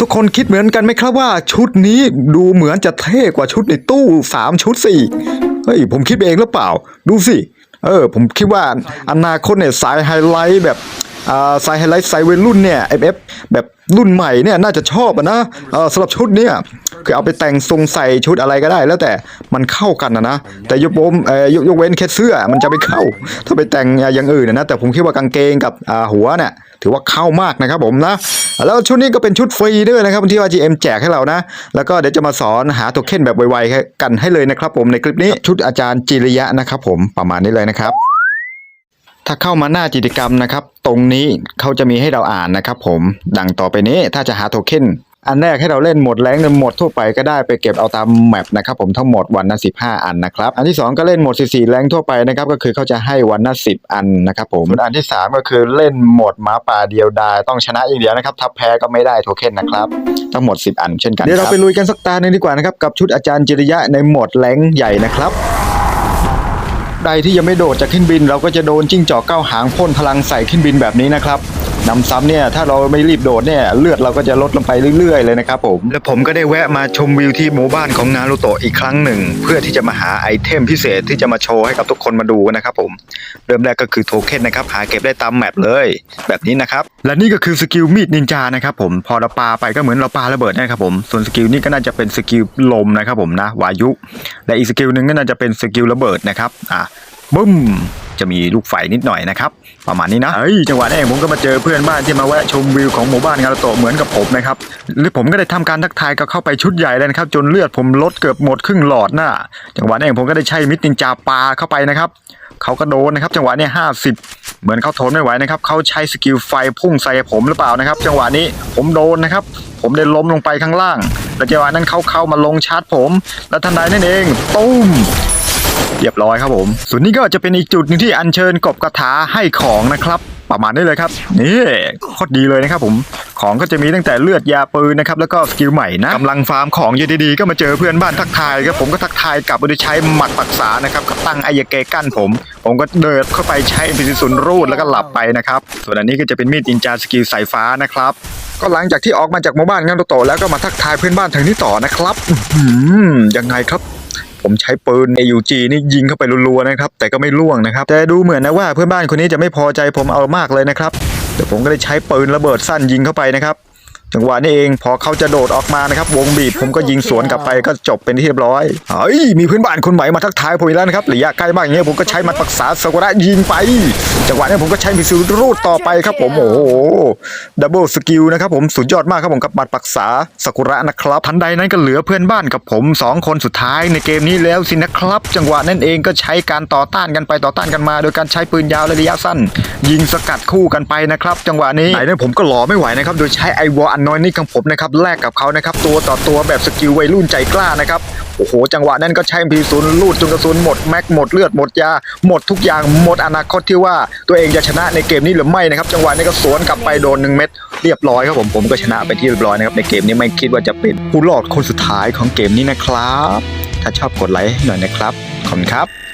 ทุกคนคิดเหมือนกันไหมครับว่าชุดนี้ดูเหมือนจะเท่กว่าชุดในตู้สามชุดสี่เฮ้ยผมคิดเองหรือเปล่า ดูสิ เออ ผมคิดว่าอนาคตเนี่ยสายไฮไลท์แบบอ่าสายไฮไลท์สายวัยรุ่นเนี่ย FF แบบรุ่นใหม่เนี่ยน่าจะชอบอะนะสำหรับชุดเนี่ย คือเอาไปแต่งทรงใส่ชุดอะไรก็ได้ แล้วแต่มันเข้ากันนะนะแต่ยกโมเอ่อยกยกเว้นแค่เสื้อมันจะไม่เข้า ถ้าไปแต่งอย่างอื่นนะแต่ผมคิดว่ากางเกงกับอ่าหัวเนี่ยถือว่าเข้ามากนะครับผมนะ แล้วชุดนี้ก็เป็นชุดฟรีด้วยนะครับที่ว่า GM แจกให้เรานะ แล้วก็เดี๋ยวจะมาสอนหาโทเค็นแบบไวๆกันให้เลยนะครับผมในคลิปนี้ชุดอาจารย์จิริยะนะครับผมประมาณนี้เลยนะครับถ้าเข้ามาหน้ากิจกรรมนะครับ ตรงนี้เขาจะมีให้เราอ่านนะครับผมดังต่อไปนี้ถ้าจะหาโทเค็น อันแรกให้เราเล่นหมดแรงหรือหมดทั่วไปก็ได้ไปเก็บเอาตามแมปนะครับผมทั้งหมดวันละ15 อันนะครับอันที่สองก็เล่นหมด 14 แรงทั่วไปนะครับก็คือเขาจะให้วันละ10 อันนะครับผมส่วนอันที่สามก็คือเล่นหมดหมาป่าเดียวดายต้องชนะอย่างเดียวนะครับถ้าแพ้ก็ไม่ได้โทเค็นนะครับทั้งหมด 10 อันเช่นกันเดี๋ยวเราไปลุยกันสักตาหนึ่งดีกว่านะครับกับชุดอาจารย์จิริยะในหมดแรงใหญ่นะครับใดที่ยังไม่โดดจากขึ้นบิน เราก็จะโดนจิ้งจอกเก้าหางพ่นพลังใส่ขึ้นบินแบบนี้นะครับ นำซ้ำเนี่ยถ้าเราไม่รีบโดดเนี่ยเลือดเราก็จะลดลงไปเรื่อยๆเลยนะครับผม และผมก็ได้แวะมาชมวิวที่หมู่บ้านของนารูโตะอีกครั้งหนึ่ง เพื่อที่จะมาหาไอเทมพิเศษที่จะมาโชว์ให้กับทุกคนมาดูนะครับผม เริ่มแรกก็คือโทเค็นนะครับหาเก็บได้ตามแมปเลย แบบนี้นะครับ และนี่ก็คือสกิลมีดนินจานะครับผมพอเราปาไปก็เหมือนเราปาระเบิดนะครับผมส่วนสกิลนี้ก็น่าจะเป็นสกิลลมนะครับผมนะวายุ และอีกสกิลหนึ่งก็น่าจะเป็นสกิลระเบิดนะครับอะ บึ้มจะมีลูกไฟนิดหน่อยนะครับ ประมาณนี้นะเฮ้ยจังหวะนี้เองผมก็มาเจอเพื่อนบ้านที่มาแวะชมวิวของหมู่บ้านงาราโตะเหมือนกับผมนะครับหรือผมก็ได้ทำการทักทายก็เข้าไปชุดใหญ่เลยนะครับจนเลือดผมลดเกือบหมดครึ่งหลอดน่ะจังหวะนี้เองผมก็ได้ใช้มิดนินจาปาเข้าไปนะครับเขาก็โดนนะครับ จังหวะนี้ห้าสิบเหมือนเขาทนไม่ไหวนะครับเขาใช้สกิลไฟพุ่งใส่ผมหรือเปล่านะครับ จังหวะนี้ผมโดนนะครับ ผมได้ล้มลงไปข้างล่าง แล้วจังหวะนั้นเขาเข้ามาลงชาร์จผม แล้วทันใดนั่นเองตุ้ม เรียบร้อยครับผม ส่วนนี้ก็จะเป็นอีกจุดหนึงที่อัญเชิญกบกระถาให้ของนะครับประมาณนี้เลยครับ นี่โคตรดีเลยนะครับผมของก็จะมีตั้งแต่เลือดยาปืนนะครับแล้วก็สกิลใหม่นะกำลังฟาร์มของอยู่ดีๆก็มาเจอเพื่อนบ้านทักทายครับผมก็ทักทายกลับโดยใช้หมัดปักษานะครับก็ตั้งไอยาเกกั้นผม ผมก็เดินเข้าไปใช้พิสุนรูดแล้วก็หลับไปนะครับส่วนอันนี้ก็จะเป็นมีดจินจาสกิลสายฟ้านะครับก็หลังจากที่ออกมาจากหมู่บ้านงานโตๆแล้วก็มาทักทายเพื่อนบ้านทางนี้ต่อนะครับอืยังไงครับ ผมใช้ปืน AUG นี่ยิงเข้าไปรัวๆนะครับ แต่ก็ไม่ล่วงนะครับ แต่ดูเหมือนนะว่าเพื่อนบ้านคนนี้จะไม่พอใจผมเอามากเลยนะครับเดี๋ยวผมก็ได้ใช้ปืนระเบิดสั้นยิงเข้าไปนะครับ จังหวะนี้เองพอเขาจะโดดออกมานะครับวงบีบผมก็ยิงสวนกลับไปก็จบเป็นที่เรียบร้อยเฮ้ยมีเพื่อนบ้านคนใหม่มาทักทายผมอีกแล้วนะครับระยะใกล้มากอย่างเงี้ยผมก็ใช้มันปรักษาสกุระยิงไป จังหวะนี้ผมก็ใช้มิสซิลรูดต่อไปครับผมโอ้โหดับเบิลสกิลนะครับผมสุดยอดมากครับผมกับบัตรปักษาสกุระนะครับทันใดนั้นก็เหลือเพื่อนบ้านกับผมสองคนสุดท้ายในเกมนี้แล้วสินะครับ จังหวะนั้นเองก็ใช้การต่อต้านกันไปต่อต้านกันมา โดยการใช้ปืนยาวและระยะสั้น ยิงสกัดคู่กันไปนะครับ จังหวะนี้ไหนนั้นผมก็หล่อไม่ไหวนะครับโดยใช้ไอวอลน้อยนี่ของผมนะครับแลกกับเขานะครับตัวต่อตัวแบบสกิลวัยรุ่นใจกล้านะครับโอ้โห จังหวะนั้นก็ใช้พีศูนย์ลูดจนกระสุนหมดแม็กหมดเลือดหมดยา หมดทุกอย่างหมดอนาคตที่ว่าตัวเองจะชนะในเกมนี้หรือไม่นะครับ จังหวะนี้ก็สวนกลับไปโดนหนึ่งเม็ดเรียบร้อยครับผมผมก็ชนะไปที่เรียบร้อยนะครับในเกมนี้ไม่คิดว่าจะเป็นผู้รอดคนสุดท้ายของเกมนี้นะครับ ถ้าชอบกดไลค์หน่อยนะครับขอบคุณครับ